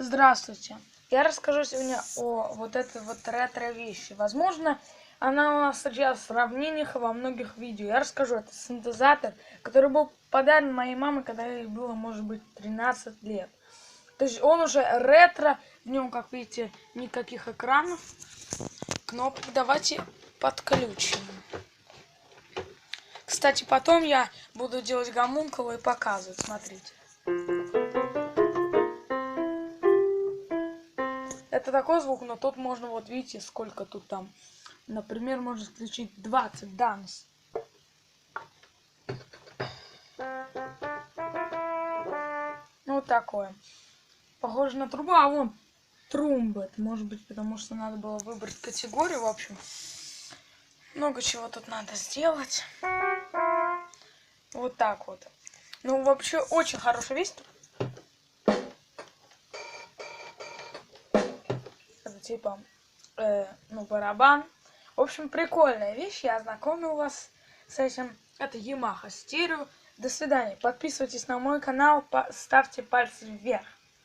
Здравствуйте! Я расскажу сегодня о вот этой вот ретро-вещи. Возможно, она у нас сейчас в сравнениях во многих видео. Я расскажу, это синтезатор, который был подарен моей маме, когда ей было, может быть, 13 лет. То есть он уже ретро, в нем, как видите, никаких экранов, кнопок. Давайте подключим. Кстати, потом я буду делать гомункулы и показывать, смотрите. Это такой звук, но тут можно, вот видите, сколько тут там. Например, можно включить 20 данс. Ну, вот такое. Похоже на трубу, а вон трумбы. Это может быть, потому что надо было выбрать категорию, в общем. Много чего тут надо сделать. Вот так вот. Ну, вообще, очень хорошая вещь. Типа, э, ну, барабан. В общем, прикольная вещь. Я ознакомил вас с этим. Это Yamaha стерео. До свидания. Подписывайтесь на мой канал, ставьте пальцы вверх.